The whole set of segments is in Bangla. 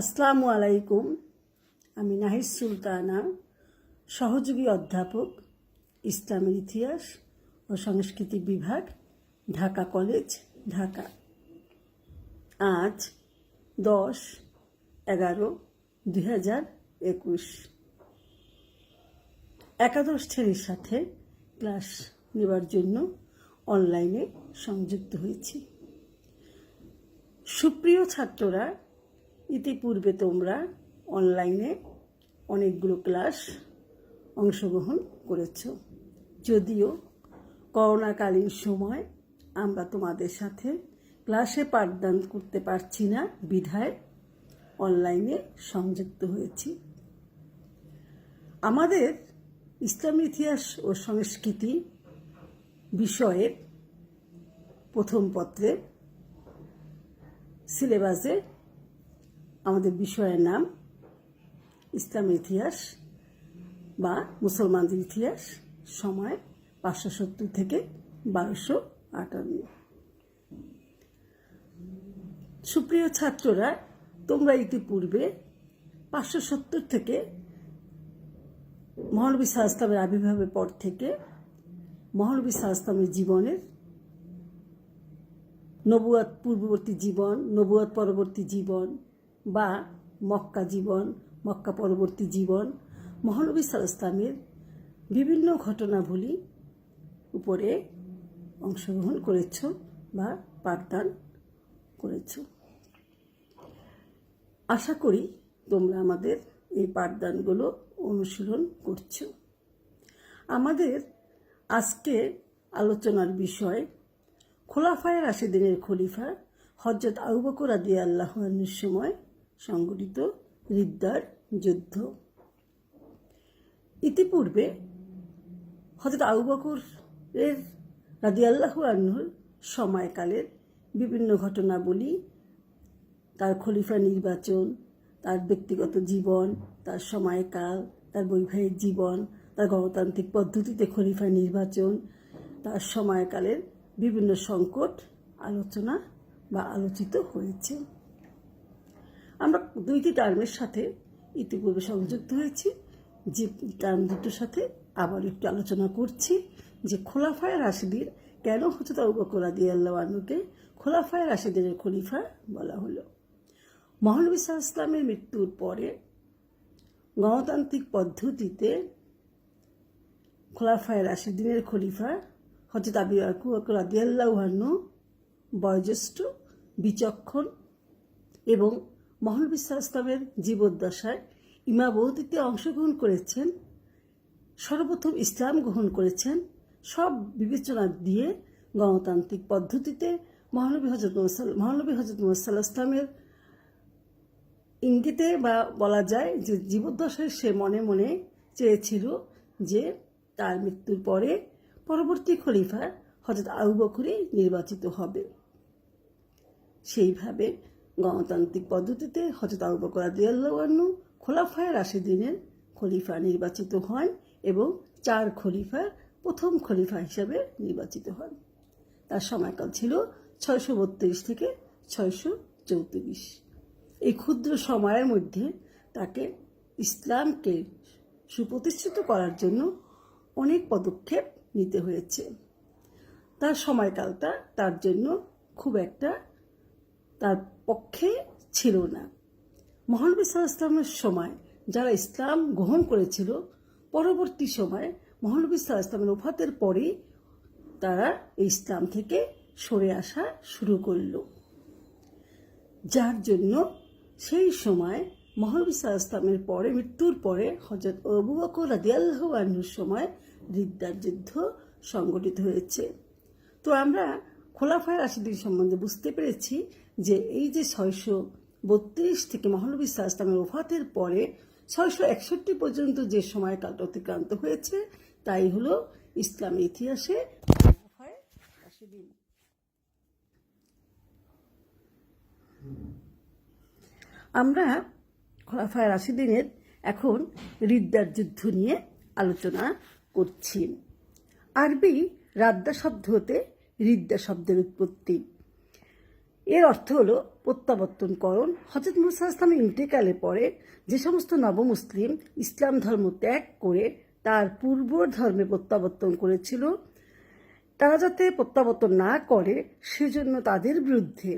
আসসালামু আলাইকুম। আমি নাহিদ সুলতানা, সহযোগী অধ্যাপক, ইসলামের ইতিহাস ও সংস্কৃতি বিভাগ, ঢাকা কলেজ, ঢাকা। আজ দশ এগারো দুই হাজার একুশ। একাদশ শ্রেণির সাথে ক্লাস নেবার জন্য অনলাইনে সংযুক্ত হয়েছি। সুপ্রিয় ছাত্ররা ইতিপূর্বে তোমরা অনলাইনে অনেকগুলো ক্লাস অংশগ্রহণ করেছ। যদিও করোনাকালীন সময় আমরা তোমাদের সাথে ক্লাসে পাঠদান করতে পারছি না, বিধায় অনলাইনে সংযুক্ত হয়েছি। আমাদের ইসলাম ইতিহাস ও সংস্কৃতি বিষয়ের প্রথম পত্রে সিলেবাসে আমাদের বিষয়ের নাম ইসলামের ইতিহাস বা মুসলমানদের ইতিহাস, সময় পাঁচশো সত্তর থেকে বারোশো আটান্ন। সুপ্রিয় ছাত্ররা, তোমরা ইতিপূর্বে পাঁচশো সত্তর থেকে মহানবী সাহস্তামের আবির্ভাবের পর থেকে মহানবী সাহস্তামের জীবনের নবুয়াত পূর্ববর্তী জীবন নবুয়াত পরবর্তী জীবন বা মক্কা জীবন, মক্কা পরবর্তী জীবন, মহানবী সালাস্তামের বিভিন্ন ঘটনাবলী উপরে অংশগ্রহণ করেছ বা পাঠদান করেছ। আশা করি তোমরা আমাদের এই পাঠদানগুলো অনুশীলন করছ। আমাদের আজকে আলোচনার বিষয় খোলাফায় রাশেদিনের খলিফা হজরত আবু বকর আদি আল্লাহনের সময় সংগঠিত রিদ্দার যুদ্ধ। ইতিপূর্বে হজরত আবু বকর এর রাদি আল্লাহ আন্নুর সময়কালের বিভিন্ন ঘটনাবলী, তার খলিফা নির্বাচন, তার ব্যক্তিগত জীবন, তার সময়কাল, তার বৈবাহিক জীবন, তার গণতান্ত্রিক পদ্ধতিতে খলিফা নির্বাচন, তার সময়কালের বিভিন্ন সংকট আলোচনা বা আলোচিত হয়েছে। আমরা দুইটি টার্মের সাথে ইতিপূর্বে সংযুক্ত হয়েছি, যে টার্ম দুটোর সাথে আবার একটু আলোচনা করছি, যে খোলাফায় রাশিদির কেন হচ্ছে তা বকরা দিয়ে আল্লাহ আনুকে খোলাফায় রাশিদের খলিফা বলা হলো। মহানবী সাহা ইসলামের মৃত্যুর পরে গণতান্ত্রিক পদ্ধতিতে খোলাফায় রাশিদিনের খলিফা হজরত আবি রাদিয়াল্লাহান্ন বয়োজ্যেষ্ঠ, বিচক্ষণ এবং মহানবী জীবদ্দশায় ইমাবতিতে অংশগ্রহণ করেছেন, সর্বপ্রথম ইসলাম গ্রহণ করেছেন, সব বিবেচনা দিয়ে গণতান্ত্রিক পদ্ধতিতে মহানবী হজরত মহানবী হজরত মোহাম্মদ ইসলামের ইঙ্গিতে বা বলা যায় যে জীবদ্দশায় সে মনে মনে চেয়েছিল যে তার মৃত্যুর পরে পরবর্তী খলিফা হজরত আবু বকরি নির্বাচিত হবে। সেইভাবে গণতান্ত্রিক পদ্ধতিতে হজরত আবু বকর আদিয়াল্লাহ্ন খোলাফায় রাশিদিনের খলিফা নির্বাচিত হন এবং চার খলিফা প্রথম খলিফা হিসাবে নির্বাচিত হন। তার সময়কাল ছিল ছয়শো বত্রিশ থেকে ছয়শো চৌত্রিশ। এই ক্ষুদ্র সময়ের মধ্যে তাকে ইসলামকে সুপ্রতিষ্ঠিত করার জন্য অনেক পদক্ষেপ নিতে হয়েছে। তার সময়কালটা তার জন্য খুব একটা তার পক্ষে ছিল না। মহানবী ইসলামের সময় যারা ইসলাম গ্রহণ করেছিল, পরবর্তী সময় মহানবী ইসলামের ওফাতের পরে তারা ইসলাম থেকে সরে আসা শুরু করল। যার জন্য সেই সময় মহানবী ইসলামের পরে, মৃত্যুর পরে হজরত অবু বকর রাদিয়াল্লাহু আনহুর সময় রিদ্দার যুদ্ধ সংগঠিত হয়েছে। তো আমরা খোলাফায় রাশিদিন সম্বন্ধে বুঝতে পেরেছি যে এই যে ছয়শো বত্রিশ থেকে মহানবী ইসলামের ওফাতের পরে ছয়শো একষট্টি পর্যন্ত যে সময়কালটা অতিক্রান্ত হয়েছে, তাই হলো ইসলামের ইতিহাসে আমরা খোলাফায় রাশিদিনের এখন রিদ্দার যুদ্ধ নিয়ে আলোচনা করছি। আরবি রাদ্দা শব্দ হতে রিদ্দা শব্দের উৎপত্তি। এর অর্থ হলো প্রত্যাবর্তনকরণ। হজরত মুসা ইসলামের ইন্তেকালের পরে যে সমস্ত নবমুসলিম ইসলাম ধর্ম ত্যাগ করে তার পূর্ব ধর্মে প্রত্যাবর্তন করেছিল, তারা যাতে প্রত্যাবর্তন না করে সেজন্য তাদের বিরুদ্ধে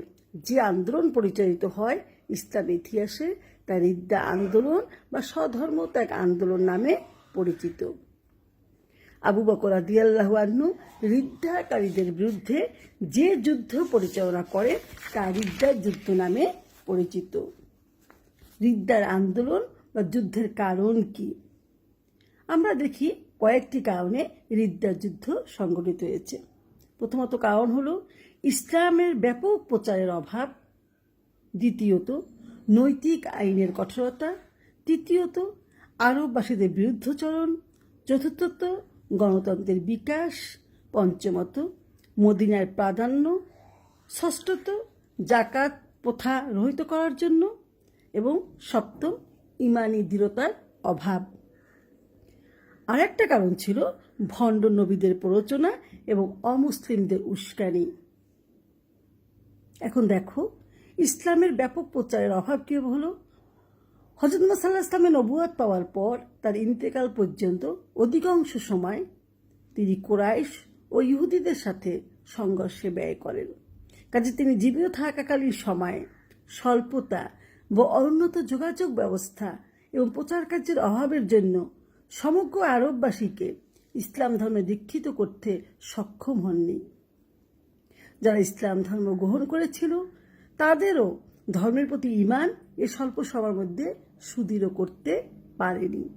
যে আন্দোলন পরিচালিত হয়, ইসলাম ইতিহাসে তা রিদ্দা আন্দোলন বা স্বধর্ম ত্যাগ আন্দোলন নামে পরিচিত। আবু বকর আদিয়াল্লাহু আন্নু রিদ্দাকারীদের বিরুদ্ধে যে যুদ্ধ পরিচালনা করে, তা রিদ্দার যুদ্ধ নামে পরিচিত। রিদ্দার আন্দোলন বা যুদ্ধের কারণ কি? আমরা দেখি কয়েকটি কারণে রিদ্দার যুদ্ধ সংঘটিত হয়েছে। প্রথমত কারণ হল ইসলামের ব্যাপক প্রচারের অভাব। দ্বিতীয়ত, নৈতিক আইনের কঠোরতা। তৃতীয়ত, আরববাসীদের বিরুদ্ধচরণ চতুর্থত গণতন্ত্রের বিকাশ, পঞ্চমত, মদিনার প্রাধান্য, ষষ্ঠত, জাকাত প্রথা রহিত করার জন্য এবং সপ্তম, ইমানি দৃঢ়তার অভাব। আরেকটা কারণ ছিল ভণ্ড নবীদের প্ররোচনা এবং অমুসলিমদের উস্কানি। এখন দেখো, ইসলামের ব্যাপক প্রচারের অভাব কি হলো? হজরত সাল্লাহ ইসলামের নবুয়াদ পাওয়ার পর তার ইন্তেকাল পর্যন্ত অধিকাংশ সময় তিনি কোরাইশ ও ইহুদিদের সাথে সংঘর্ষে ব্যয় করেন। কাজে তিনি জীবিত থাকাকালীন সময়ে স্বল্পতা বা অনুন্নত যোগাযোগ ব্যবস্থা এবং প্রচার কার্যের অভাবের জন্য সমগ্র আরববাসীকে ইসলাম ধর্মে দীক্ষিত করতে সক্ষম হননি। যারা ইসলাম ধর্ম গ্রহণ করেছিল, তাদেরও ধর্মের প্রতি ইমান এ স্বল্প সবার মধ্যে সুদৃঢ় করতে পারেনি।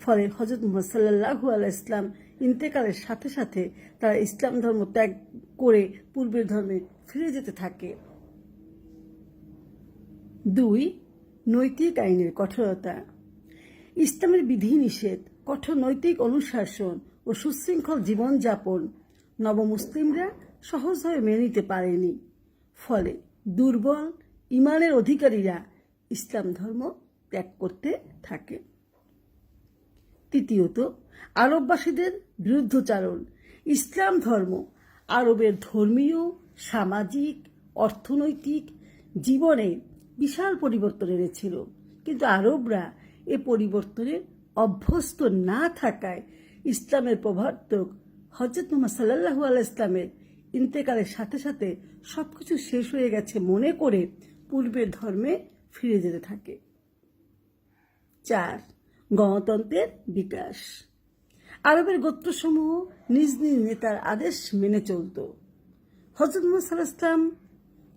ফলে হজরত মুহাম্মদ সাল্লাহু আল্লাহ ইসলাম ইন্তেকালের সাথে সাথে তারা ইসলাম ধর্ম ত্যাগ করে পূর্বের ধর্মে ফিরে যেতে থাকে। দুই, নৈতিক আইনের কঠোরতা। ইসলামের বিধিনিষেধ, কঠোর নৈতিক অনুশাসন ও সুশৃঙ্খল জীবনযাপন নবমুসলিমরা সহজভাবে মেনে নিতে পারেনি। ফলে দুর্বল ইমানের অধিকারীরা ইসলাম ধর্ম ত্যাগ করতে থাকে। তৃতীয়ত, আরববাসীদের বিরুদ্ধচারণ। ইসলাম ধর্ম, আরবের ধর্মীয়, সামাজিক, অর্থনৈতিক জীবনে বিশাল পরিবর্তন এনেছিল। কিন্তু আরবরা এ পরিবর্তনে অভ্যস্ত না থাকায় ইসলামের প্রবর্তক হজরত মোহাম্মদ সাল্লাহু আল্লাহ ইসলামের ইন্তেকালের সাথে সাথে সবকিছু শেষ হয়ে গেছে মনে করে পূর্বের ধর্মে ফিরে যেতে থাকে। চার, গণতন্ত্রের বিকাশ। আরবের গোত্রসমূহ নিজ নিজ নেতার আদেশ মেনে চলত। হজরত মোহাম্মদ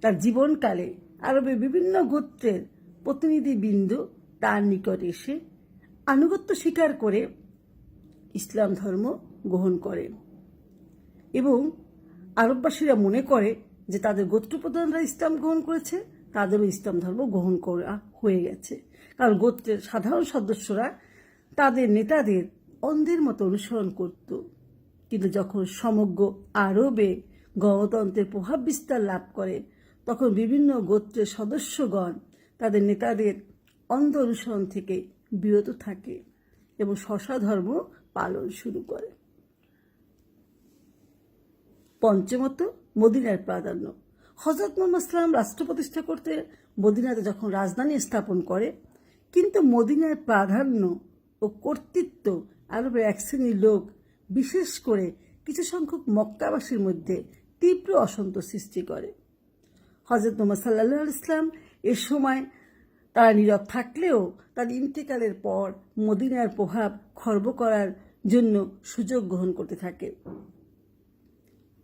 তার জীবনকালে আরবের বিভিন্ন গোত্রের প্রতিনিধিবৃন্দ তার নিকট এসে আনুগত্য স্বীকার করে ইসলাম ধর্ম গ্রহণ করেন এবং আরববাসীরা মনে করে যে তাদের গোত্রপ্রধানরা ইসলাম গ্রহণ করেছে, তাদেরও ইসলাম ধর্ম গ্রহণ করা হয়ে গেছে। কারণ গোত্রের সাধারণ সদস্যরা তাদের নেতাদের অন্ধের মতো অনুসরণ করত। কিন্তু যখন সমগ্র আরবে গণতন্ত্রের প্রভাব বিস্তার লাভ করে, তখন বিভিন্ন গোত্রের সদস্যগণ তাদের নেতাদের অন্ধ অনুসরণ থেকে বিরত থাকে এবং ধর্ম পালন শুরু করে। পঞ্চমত, মদিনার প্রাধান্য। হজরত মোহাম্মদ ইসলাম রাষ্ট্র প্রতিষ্ঠা করতে মদিনাতে যখন রাজধানী স্থাপন করে কিন্তু মদিনার প্রাধান্য ও কর্তৃত্ব আরবের এক শ্রেণির লোক, বিশেষ করে কিছু সংখ্যক মক্কাবাসীর মধ্যে তীব্র অসন্তোষ সৃষ্টি করে। হজরত মোহাম্মদ সাল্লাহ ইসলাম এ সময় তারা নীরব থাকলেও তার ইন্তেকালের পর মদিনার প্রভাব খর্ব করার জন্য সুযোগ গ্রহণ করতে থাকে।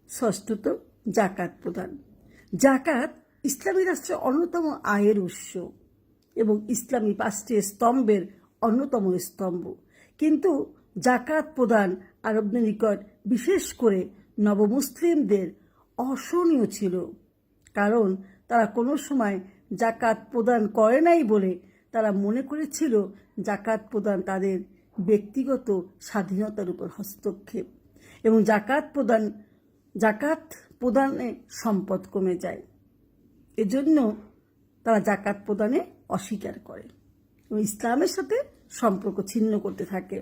ষষ্ঠত, জাকাত প্রদান। জাকাত ইসলামী রাষ্ট্রের অন্যতম আয়ের উৎস। ইসলামী পাঁচটি স্তম্ভের অন্যতম স্তম্ভ। কিন্তু জাকাত প্রদান আরবদের নিকট বিশেষ করে নবমুসলিমদের অসহনীয় ছিল, কারণ তারা কোনো সময় জাকাত প্রদান করে নাই বলে তারা মনে করেছিল জাকাত প্রদান তাদের ব্যক্তিগত স্বাধীনতার উপর হস্তক্ষেপ এবং জাকাত প্রদান, জাকাত প্রদানে সম্পদ কমে যায়। এজন্য তারা জাকাত প্রদানে অস্বীকার করে এবং ইসলামের সাথে সম্পর্ক ছিন্ন করতে থাকে।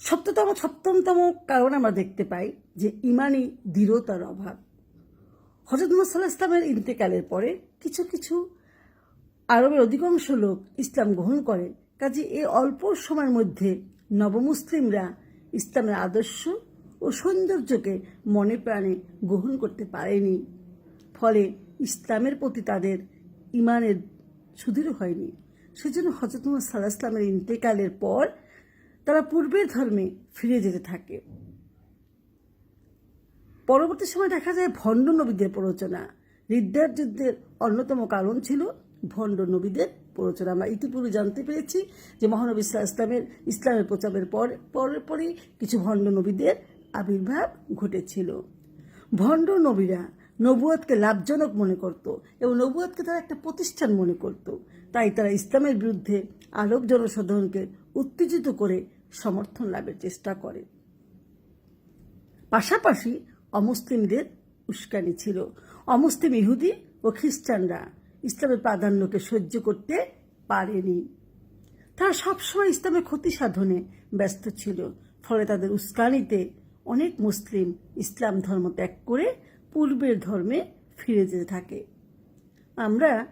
সপ্ততম, সপ্তমতম কারণ আমরা দেখতে পাই যে ইমানি দৃঢ়তার অভাব। হজরত মোহাম্মদ ইসলামের ইন্তেকালের পরে কিছু কিছু আরবের অধিকাংশ লোক ইসলাম গ্রহণ করে কাজে এই অল্প সময়ের মধ্যে নবমুসলিমরা ইসলামের আদর্শ ও সৌন্দর্যকে মনে প্রাণে গ্রহণ করতে পারেনি। ফলে ইসলামের প্রতি তাদের ইমানের সুদৃঢ় হয়নি। সেজন্য হজরত মোহাম্মদ সাল্লাহ ইসলামের ইন্তেকালের পর তারা পূর্বের ধর্মে ফিরে যেতে থাকে। পরবর্তী সময় দেখা যায় ভণ্ড নবীদের প্ররোচনা। রিদ্দার যুদ্ধের অন্যতম কারণ ছিল ভণ্ড নবীদের প্ররোচনা। আমরা ইতিপূর্বে জানতে পেরেছি যে মহানবী ইসলাম ইসলামের ইসলামের প্রচারের পর পরে পরে কিছু ভণ্ড নবীদের আবির্ভাব ঘটেছিল। ভণ্ড নবীরা নবুয়াদকে লাভজনক মনে করত এবং নবুয়াদকে তারা একটা প্রতিষ্ঠান মনে করত। তাই তারা ইসলামের বিরুদ্ধে আলোক জনসাধারণকে উত্তেজিত করে সমর্থন লাভের চেষ্টা করে। পাশাপাশি অমুসলিমদের উস্কানি ছিল। অমুসলিম ইহুদি ও খ্রিস্টানরা ইসলামের প্রাধান্যকে সহ্য করতে পারেনি। তারা সবসময় ইসলামের ক্ষতি সাধনে ব্যস্ত ছিল। ফলে তাদের উস্কানিতে অনেক মুসলিম ইসলাম ধর্ম ত্যাগ করে পূর্বের ধর্মে ফিরে যেতে থাকে। আমরা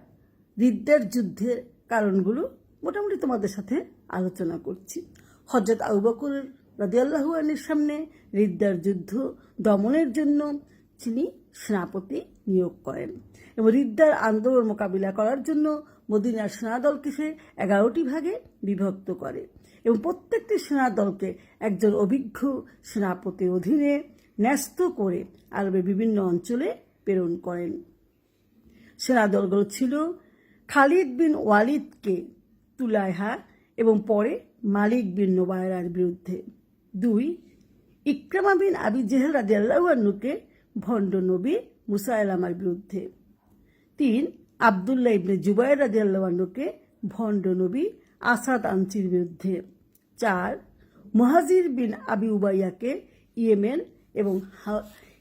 রিদ্দার যুদ্ধের কারণগুলো মোটামুটি তোমাদের সাথে আলোচনা করছি। হজরত আবু বকর রাদিয়াল্লাহু সামনে রিদ্দার যুদ্ধ দমনের জন্য তিনি সেনাপতি নিয়োগ করেন এবং রিদ্দার আন্দোলন মোকাবিলা করার জন্য মদিনার সেনাদলকে সে এগারোটি ভাগে বিভক্ত করে এবং প্রত্যেকটি সেনাদলকে একজন অভিজ্ঞ সেনাপতির অধীনে ন্যস্ত করে আরবের বিভিন্ন অঞ্চলে প্রেরণ করেন। সেনাদলগুলো ছিল খালিদ বিন ওয়ালিদকে তুলাইহা এবং পরে মালিক বিন নোবায়রার বিরুদ্ধে। দুই, ইক্রামা বিন আবি জেহেল রাজি আল্লাহনুকে ভণ্ড নবী মুসাইলামার বিরুদ্ধে। তিন, আবদুল্লাহ ইবনে জুবাইর রাজি আল্লাহনুকে ভণ্ড নবী আসাদ আনচির বিরুদ্ধে। চার, মহাজির বিন আবি উবাইয়াকে ইয়েমেন এবং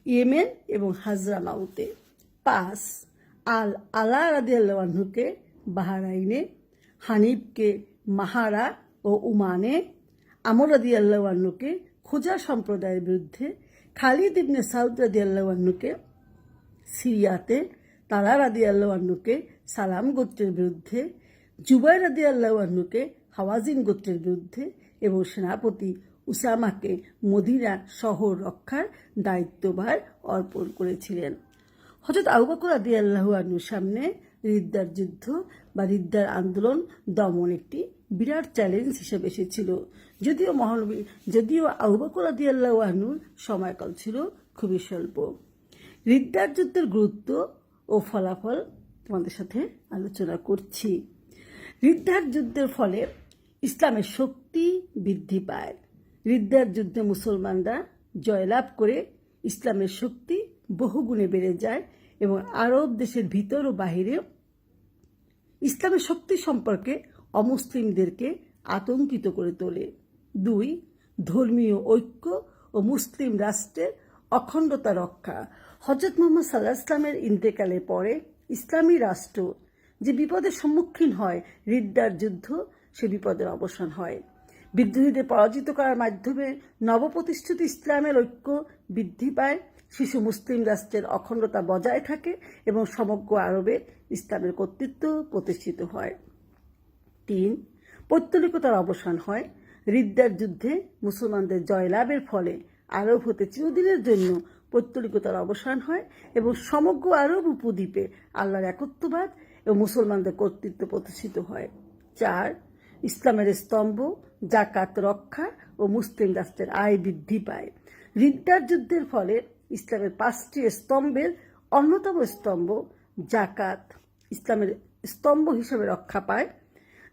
ইয়েমেন এবং হাজরামাউতে পাঁচ, আল আলা রাদি আল্লাহকে বাহারাইনে, হানিফকে মাহারা ও উমানে, আমর রাদি আল্লাহকে খোজা সম্প্রদায়ের বিরুদ্ধে, খালিদ ইবনে সাউদ রাদি আল্লাহকে সিরিয়াতে, তালা রাদি আল্লাহকে সালাম গোত্রের বিরুদ্ধে, জুবাই রাদি আল্লাহকে হাওয়াজিন গোত্রের বিরুদ্ধে এবং সেনাপতি উসামাকে মদিনা শহর রক্ষার দায়িত্বভার অর্পণ করেছিলেন। হজরত আবু বকর আদি আল্লাহু আনুর সামনে রিদ্দার যুদ্ধ বা রিদ্দার আন্দোলন দমন একটি বিরাট চ্যালেঞ্জ হিসেবে এসেছিল। যদিও মহানবী, যদিও আবু বকর আদি আল্লাহু আনুর সময়কাল ছিল খুবই স্বল্প। রিদ্দার যুদ্ধের গুরুত্ব ও ফলাফল তোমাদের সাথে আলোচনা করছি। রিদ্দার যুদ্ধের ফলে ইসলামের শক্তি বৃদ্ধি পায়। রিদ্দার যুদ্ধে মুসলমানরা জয়লাভ করে ইসলামের শক্তি বহুগুণে বেড়ে যায় এবং আরব দেশের ভিতর ও বাহিরে ইসলামের শক্তি সম্পর্কে অমুসলিমদেরকে আতঙ্কিত করে তোলে। দুই, ধর্মীয় ঐক্য ও মুসলিম রাষ্ট্রের অখণ্ডতা রক্ষা। হজরত মোহাম্মদ সাল্লাহ ইসলামের ইন্তেকালের পরে ইসলামী রাষ্ট্র যে বিপদের সম্মুখীন হয় রিদ্দার যুদ্ধ, সে বিপদের অবসান হয়। বিদ্রোহীদের পরাজিত করার মাধ্যমে নবপ্রতিষ্ঠিত ইসলামের ঐক্য বৃদ্ধি পায়, শিশু মুসলিম রাষ্ট্রের অখণ্ডতা বজায় থাকে এবং সমগ্র আরবে ইসলামের কর্তৃত্ব প্রতিষ্ঠিত হয়। তিন পৌত্তলিকতার অবসান হয়। রিদ্দার যুদ্ধে মুসলমানদের জয়লাভের ফলে আরব হতে চিরদিনের জন্য পৌত্তলিকতার অবসান হয় এবং সমগ্র আরব উপদ্বীপে আল্লাহর একত্ববাদ এবং মুসলমানদের কর্তৃত্ব প্রতিষ্ঠিত হয়। চার, ইসলামের স্তম্ভ জাকাত রক্ষা ও মুসলিম রাষ্ট্রের আয় বৃদ্ধি পায়। রিদ্দার যুদ্ধের ফলে ইসলামের পাঁচটি স্তম্ভের অন্যতম স্তম্ভ জাকাত ইসলামের স্তম্ভ হিসেবে রক্ষা পায়।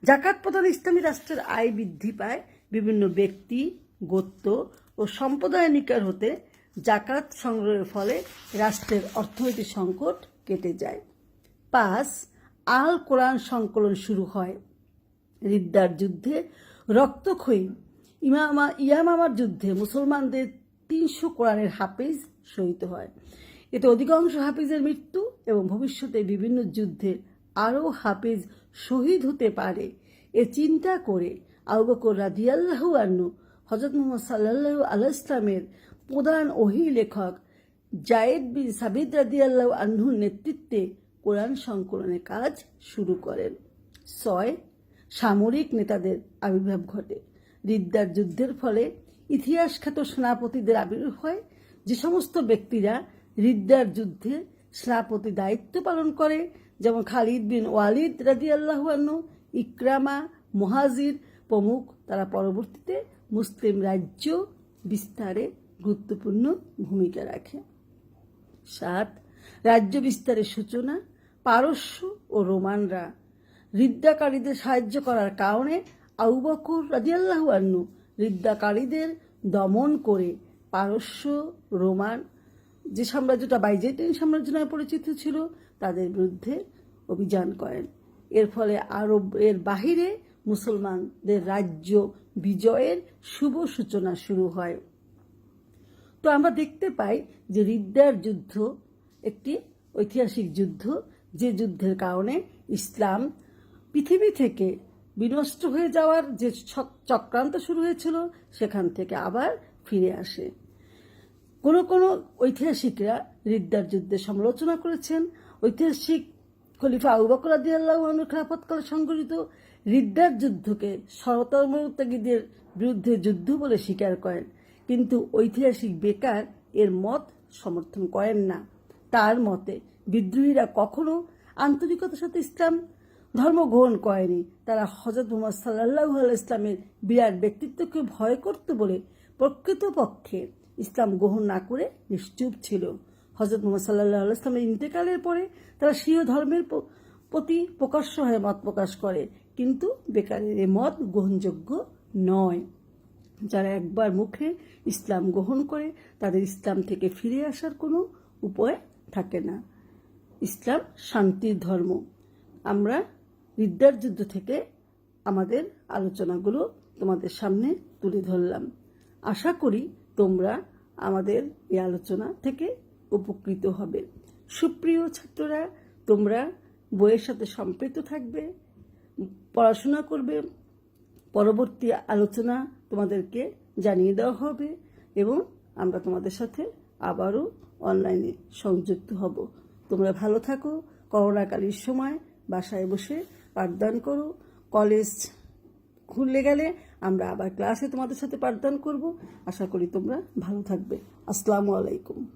জাকাত প্রদান ইসলামী রাষ্ট্রের আয় বৃদ্ধি পায়। বিভিন্ন ব্যক্তি, গোত্র ও সম্প্রদায় নিকার হতে জাকাত সংগ্রহের ফলে রাষ্ট্রের অর্থনৈতিক সংকট কেটে যায়। পাঁচ, আল কোরআন সংকলন শুরু হয়। রিদ্দার যুদ্ধে রক্তক্ষয়ী। ইমামা, ইয়ামামার যুদ্ধে মুসলমানদের তিনশো কোরআনের হাফিজ শহীদ হয়। এতে অধিকাংশ হাফিজের মৃত্যু এবং ভবিষ্যতে বিভিন্ন যুদ্ধে আরও হাফিজ শহীদ হতে পারে। এ চিন্তা করে আবু বকর রাদিয়াল্লাহু আন্নু হজরত মোহাম্মদ সাল্লাল্লাহু আলাইহি ইসলামের প্রধান ওহি লেখক জায়েদ বিন সাবিদ রাদিয়াল্লাহু আনহুর নেতৃত্বে কোরআন সংকলনের কাজ শুরু করেন। ছয় সামরিক নেতাদের আবির্ভাব ঘটে। রিদ্দার যুদ্ধের ফলে ইতিহাসখ্যাত সেনাপতিদের আবির্ভাব হয়। যে সমস্ত ব্যক্তিরা রিদ্দার যুদ্ধে সেনাপতি দায়িত্ব পালন করে, যেমন খালিদ বিন ওয়ালিদ রাদিয়াল্লাহু আনহু, ইকরামা, মুহাজির প্রমুখ, তারা পরবর্তীতে মুসলিম রাজ্য বিস্তারে গুরুত্বপূর্ণ ভূমিকা রাখে। সাত, রাজ্য বিস্তারের সূচনা, পারস্য ও রোমানরা রিদ্দাকারীদের সাহায্য করার কারণে আবু বকর রাজিয়াল্লাহু রিদ্দাকারীদের দমন করে পারস্য, রোমান যে সাম্রাজ্যটা বাইজেন্টাইন সাম্রাজ্য নামে পরিচিত ছিল, তাদের বিরুদ্ধে অভিযান করেন। এর ফলে আরব, এর বাহিরে মুসলমানদের রাজ্য বিজয়ের শুভ সূচনা শুরু হয়। তো আমরা দেখতে পাই যে রিদ্দার যুদ্ধ একটি ঐতিহাসিক যুদ্ধ, যে যুদ্ধের কারণে ইসলাম পৃথিবী থেকে বিনষ্ট হয়ে যাওয়ার যে চক্রান্ত শুরু হয়েছিল, সেখান থেকে আবার ফিরে আসে। কোনো কোনো ঐতিহাসিকরা রিদ্দার যুদ্ধের সমালোচনা করেছেন। ঐতিহাসিক খলিফা আবু বকর রাদিয়াল্লাহু খেলাফতকালে সংঘটিত রিদ্দার যুদ্ধকে সরতর্মত্যাগীদের বিরুদ্ধে যুদ্ধ বলে স্বীকার করেন। কিন্তু ঐতিহাসিক বেকার এর মত সমর্থন করেন না। তার মতে, বিদ্রোহীরা কখনো আন্তরিকতার সাথে ইসলাম ধর্ম গ্রহণ করেনি। তারা হজরত মোহাম্মদ সাল্লাহ ইসলামের বিরাট ব্যক্তিত্বকে ভয় করত বলে প্রকৃতপক্ষে ইসলাম গ্রহণ না করে নিশ্চুপ ছিল। হজরত মোহাম্মদ সাল্লাহ ইসলামের ইন্তেকালের পরে তারা স্বীয় ধর্মের প্রতি প্রকাশ্য হয়ে মত প্রকাশ করে। কিন্তু বেকারের এ মত গ্রহণযোগ্য নয়। যারা একবার মুখে ইসলাম গ্রহণ করে, তাদের ইসলাম থেকে ফিরে আসার কোনো উপায় থাকে না। ইসলাম শান্তির ধর্ম। আমরা বিদ্যার যুদ্ধ থেকে আমাদের আলোচনাগুলো তোমাদের সামনে তুলে ধরলাম। আশা করি তোমরা আমাদের এই আলোচনা থেকে উপকৃত হবে। সুপ্রিয় ছাত্ররা, তোমরা বইয়ের সাথে সম্পৃক্ত থাকবে, পড়াশোনা করবে, পরবর্তী আলোচনা তোমাদেরকে জানিয়ে দেওয়া হবে এবং আমরা তোমাদের সাথে আবারও অনলাইনে সংযুক্ত হব। তোমরা ভালো থাকো, করোনাকালীর সময় বাসায় বসে পাঠদান করো। কলেজ খুললে গেলে আমরা আবার ক্লাসে তোমাদের সাথে পাঠদান করব। আশা করি তোমরা ভালো থাকবে। আসসালামু আলাইকুম।